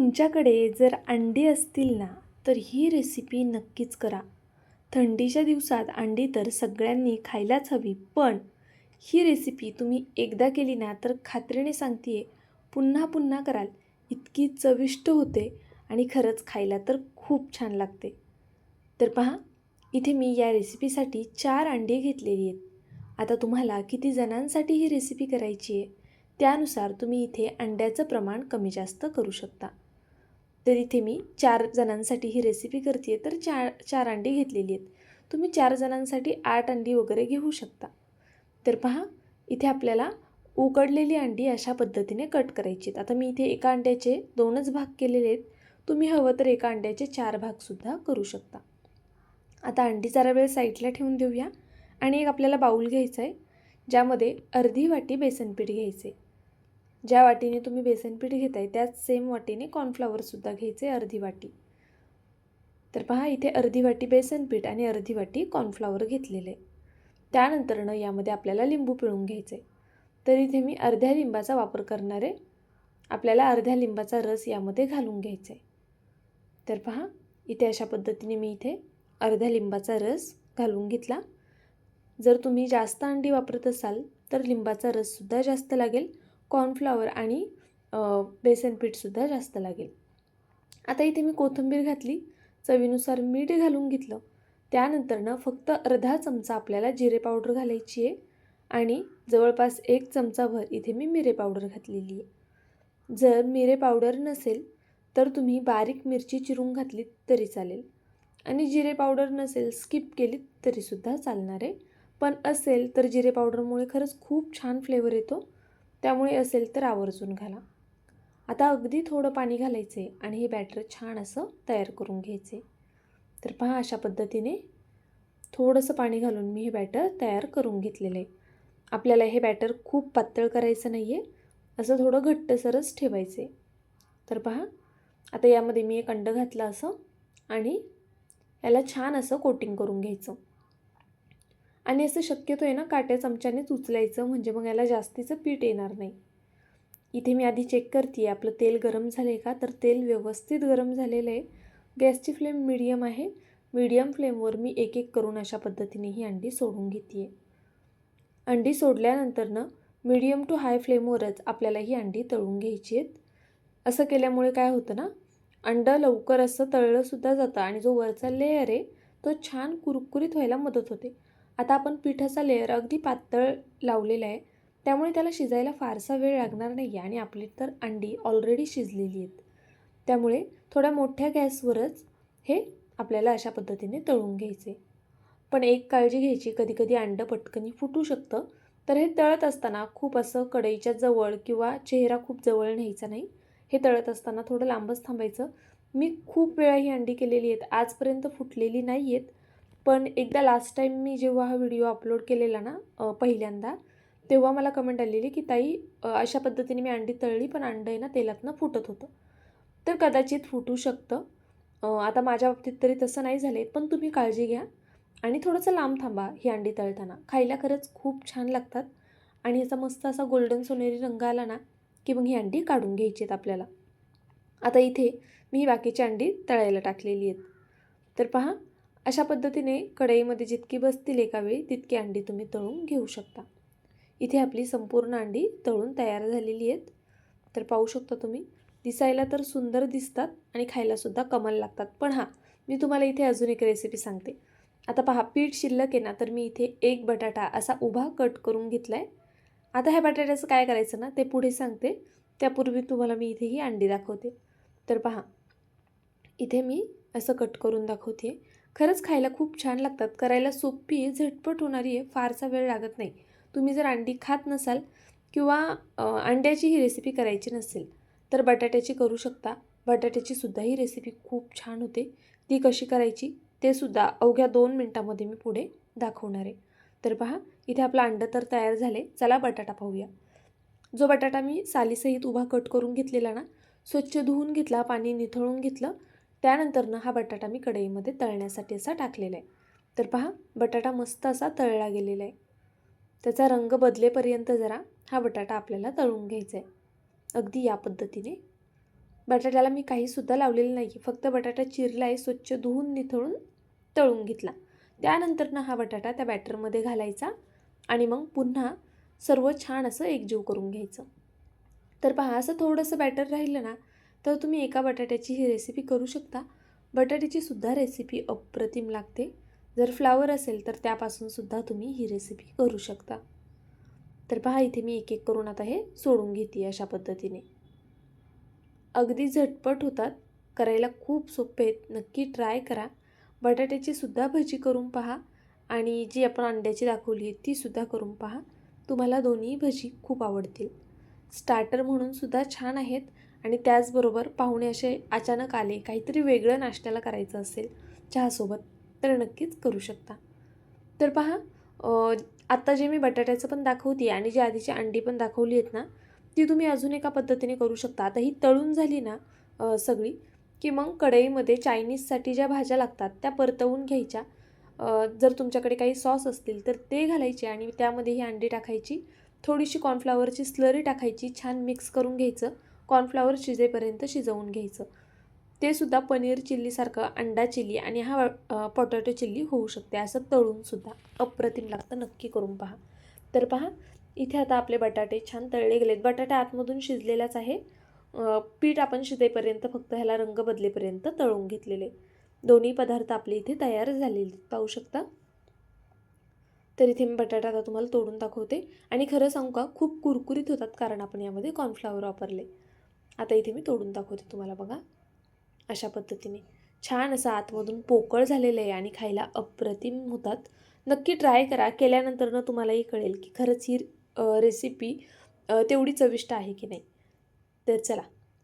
तुमच्याकडे जर अंडी असतील ना तर ही रेसिपी नक्कीच करा. थंडीच्या दिवसात अंडी तर सगळ्यांनी खायलाच हवी पण ही रेसिपी तुम्ही एकदा केली ना तर खात्रीने सांगते पुन्हा पुन्हा कराल. इतकी चविष्ट होते आणि खरंच खायला तर खूप छान लागते. तर पहा इथे मी या रेसिपीसाठी चार अंडी घेतलेली आहेत. आता तुम्हाला किती जणांसाठी ही रेसिपी करायची आहे त्यानुसार तुम्ही इथे अंड्याचं प्रमाण कमी जास्त करू शकता. तर इथे मी चार जणांसाठी ही रेसिपी करते तर चार चार अंडी घेतलेली आहेत. तुम्ही चार जणांसाठी आठ अंडी वगैरे घेऊ शकता. तर पहा इथे आपल्याला उकडलेली अंडी अशा पद्धतीने कट करायची आहेत. आता मी इथे एका अंड्याचे दोनच भाग केलेले आहेत. तुम्ही हवं तर एका अंड्याचे चार भागसुद्धा करू शकता. आता अंडी जरा वेळ साईडला ठेवून देऊया. आणि एक आपल्याला बाऊल घ्यायचा आहे ज्यामध्ये अर्धी वाटी बेसनपीठ घ्यायचे ज्या वाटीने तुम्ही बेसनपीठ घेताय त्याच सेम वाटीने कॉर्नफ्लॉवरसुद्धा घ्यायचे अर्धी वाटी. तर पहा इथे अर्धी वाटी बेसनपीठ आणि अर्धी वाटी कॉर्नफ्लॉवर घेतलेले. त्यानंतरनं यामध्ये आपल्याला लिंबू पिळून घ्यायचे. तर इथे मी अर्ध्या लिंबाचा वापर करणारे आपल्याला अर्ध्या लिंबाचा रस यामध्ये घालून घ्यायचा. आहे तर पहा इथे अशा पद्धतीने मी इथे अर्ध्या लिंबाचा रस घालून घेतला. जर तुम्ही जास्त अंडी वापरत असाल तर लिंबाचा रससुद्धा जास्त लागेल. कॉर्नफ्लॉवर आणि बेसन पीठसुद्धा जास्त लागेल. आता इथे मी कोथिंबीर घातली. चवीनुसार मीठ घालून घेतलं. त्यानंतरनं फक्त अर्धा चमचा आपल्याला जिरे पावडर घालायची आहे. आणि जवळपास एक चमचाभर इथे मी मिरे पावडर घातलेली आहे. जर मिरे पावडर नसेल तर तुम्ही बारीक मिरची चिरून घातलीत तरी चालेल. आणि जिरे पावडर नसेल स्किप केलीत तरीसुद्धा चालणार आहे. पण असेल तर जिरे पावडरमुळे खरंच खूप छान फ्लेवर येतो. त्यामुळे असेल तर आवर्जून घाला. आता अगदी थोडं पाणी घालायचे आणि हे बॅटर छान असं तयार करून घ्यायचे तर पहा अशा पद्धतीने थोडंसं पाणी घालून मी हे बॅटर तयार करून घेतलेलं आहे आपल्याला हे बॅटर खूप पातळ करायचं नाही आहे असं थोडं घट्टसरच ठेवायचे तर पहा आता यामध्ये मी एक अंड घातलं असं आणि याला छान असं कोटिंग करून घ्यायचं. आणि असं शक्यतो आहे ना काट्या चमच्यानेच उचलायचं म्हणजे मग याला जास्तीचं पीठ येणार नाही. इथे मी आधी चेक करते आपलं तेल गरम झालं आहे का? तर तेल व्यवस्थित गरम झालेलं आहे. गॅसची फ्लेम मिडियम आहे. मीडियम फ्लेमवर मी एक एक करून अशा पद्धतीने ही अंडी सोडून घेते आहे अंडी सोडल्यानंतरनं मीडियम टू हाय फ्लेमवरच आपल्याला ही अंडी तळून घ्यायची आहेत. असं केल्यामुळे काय होतं ना अंडं लवकर असं तळलंसुद्धा जातं आणि जो वरचा लेयर आहे तो छान कुरकुरीत व्हायला मदत होते. आता आपण पिठाचा लेअर अगदी पातळ लावलेला आहे. त्यामुळे त्याला शिजायला फारसा वेळ लागणार नाही आहे आणि आपली तर अंडी ऑलरेडी शिजलेली आहेत. त्यामुळे थोड्या मोठ्या गॅसवरच हे आपल्याला अशा पद्धतीने तळून घ्यायचे. पण एक काळजी घ्यायची कधी कधी अंडं पटकनी फुटू शकतं. तर हे तळत असताना खूप असं कढईच्या जवळ किंवा चेहरा खूप जवळ न्यायचा नाही. हे तळत असताना थोडं लांबच थांबायचं. मी खूप वेळा ही अंडी केलेली आहेत. आजपर्यंत फुटलेली नाही आहेत पण एकदा लास्ट टाईम मी जेव्हा हा व्हिडिओ अपलोड केलेला ना पहिल्यांदा तेव्हा मला कमेंट आलेली की ताई अशा पद्धतीने मी अंडी तळली पण अंडं आहे ना तेलातनं फुटत होतं. तर कदाचित फुटू शकतं. आता माझ्या बाबतीत तरी तसं नाही झालं पण तुम्ही काळजी घ्या आणि थोडंसं लांब थांबा ही अंडी तळताना. खायला खरंच खूप छान लागतात आणि ह्याचा मस्त असा गोल्डन सोनेरी रंग आला ना की मग ही अंडी काढून घ्यायची आहेत आपल्याला. आता इथे मी ही बाकीची अंडी तळायला टाकलेली आहेत. तर पहा अशा पद्धतीने कढईमध्ये जितकी बसतील एका वेळी तितकी अंडी तुम्ही तळून घेऊ शकता. इथे आपली संपूर्ण अंडी तळून तयार झालेली आहेत. तर पाहू शकता तुम्ही दिसायला तर सुंदर दिसतात आणि खायलासुद्धा कमाल लागतात. पण हां मी तुम्हाला इथे अजून एक रेसिपी सांगते. आता पहा पीठ शिल्लक आहे ना तर मी इथे एक बटाटा असा उभा कट करून घेतला आहे आता ह्या बटाट्याचं काय करायचं ना ते पुढे सांगते. त्यापूर्वी तुम्हाला मी इथे ही अंडी दाखवते. तर पहा इथे मी असं कट करून दाखवते खरंच खायला खूप छान लागतात. करायला सोपी झटपट होणारी आहे फारसा वेळ लागत नाही. तुम्ही जर अंडी खात नसाल किंवा अंड्याची ही रेसिपी करायची नसेल तर बटाट्याची करू शकता. बटाट्याची सुद्धा ही रेसिपी खूप छान होते. ती कशी करायची ते सुद्धा अवघ्या दोन मिनटामध्ये मी पुढे दाखवणार आहे. तर पहा इथे आपलं अंडं तर तयार झाले चला बटाटा पाहूया. जो बटाटा मी सालीसहित उभा कट करून घेतलेला ना स्वच्छ धुवून घेतला पाणी निथळून घेतलं त्यानंतरनं हा बटाटा मी कढईमध्ये तळण्यासाठी असा टाकलेला आहे. तर पहा बटाटा मस्त असा तळला गेलेला आहे. त्याचा रंग बदलेपर्यंत जरा हा बटाटा आपल्याला तळून घ्यायचा आहे. अगदी या पद्धतीने. बटाट्याला मी काहीसुद्धा लावलेलं नाही आहे फक्त बटाटा चिरला आहे स्वच्छ धुवून निथळून तळून घेतला. त्यानंतरनं हा बटाटा त्या बॅटरमध्ये घालायचा आणि मग पुन्हा सर्व छान असं एकजीव करून घ्यायचं. तर पहा असं थोडंसं बॅटर राहिलं ना तर तुम्ही एका बटाट्याची ही रेसिपी करू शकता. बटाट्याची सुद्धा रेसिपी अप्रतिम लागते. जर फ्लावर असेल तर त्यापासूनसुद्धा तुम्ही ही रेसिपी करू शकता. तर पहा इथे मी एक एक करून आता हे सोडून घेते अशा पद्धतीने. अगदी झटपट होतात. करायला खूप सोपे आहेत. नक्की ट्राय करा. बटाट्याची सुद्धा भजी करून पहा आणि जी आपण अंड्याची दाखवली आहे तीसुद्धा करून पहा. तुम्हाला दोन्ही भजी खूप आवडतील. स्टार्टर म्हणून सुद्धा छान आहेत. आणि त्याचबरोबर पाहुणे असे अचानक आले काहीतरी वेगळं नाश्त्याला करायचं असेल चहासोबत तर नक्कीच करू शकता. तर पहा आत्ता जे मी बटाट्याचं पण दाखवते आणि जी आधीची अंडी पण दाखवली आहेत ना ती तुम्ही अजून एका पद्धतीने करू शकता. आता ही तळून झाली ना सगळी की मग कढईमध्ये चायनीजसाठी ज्या भाज्या लागतात त्या परतवून घ्यायच्या. जर तुमच्याकडे काही सॉस असतील तर ते घालायचे आणि त्यामध्ये ही अंडी टाकायची. थोडीशी कॉर्नफ्लावरची स्लरी टाकायची छान मिक्स करून घ्यायचं. कॉर्नफ्लावर शिजेपर्यंत शिजवून घ्यायचं. ते सुद्धा पनीर चिल्लीसारखं अंडा चिल्ली आणि हा पोटॅटो चिल्ली होऊ शकते. असं तळूनसुद्धा अप्रतिम लागतं. नक्की करून पहा. तर पहा इथे आता आपले बटाटे छान तळले गेलेत. बटाटे आतमधून शिजलेलाच आहे. पीठ आपण शिजेपर्यंत फक्त ह्याला रंग बदलेपर्यंत तळून घेतलेले. दोन्ही पदार्थ आपले इथे तयार झालेले पाहू शकता? तर इथे मी बटाटा आता तुम्हाला तोडून दाखवते. आणि खरं सांगू का खूप कुरकुरीत होतात कारण आपण यामध्ये कॉर्नफ्लावर वापरले. आता इथे मी तोडून दाखवते तुम्हाला बघा. अशा पद्धतीने. छान असं आतमधून पोकळ झालेलं आहे आणि खायला अप्रतिम होतात. नक्की ट्राय करा. केल्यानंतरनं तुम्हालाही कळेल की खरंच ही रेसिपी तेवढी चविष्ट आहे की नाही. तर चला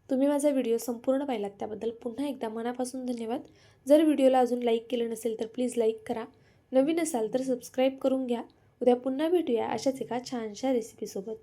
तुम्ही माझा व्हिडिओ संपूर्ण पाहिलात त्याबद्दल पुन्हा एकदा मनापासून धन्यवाद. जर व्हिडिओला अजून लाईक केलं नसेल तर प्लीज लाईक करा. नवीन असाल तर सबस्क्राईब करून घ्या. उद्या पुन्हा भेटूया अशाच एका छानशा रेसिपीसोबत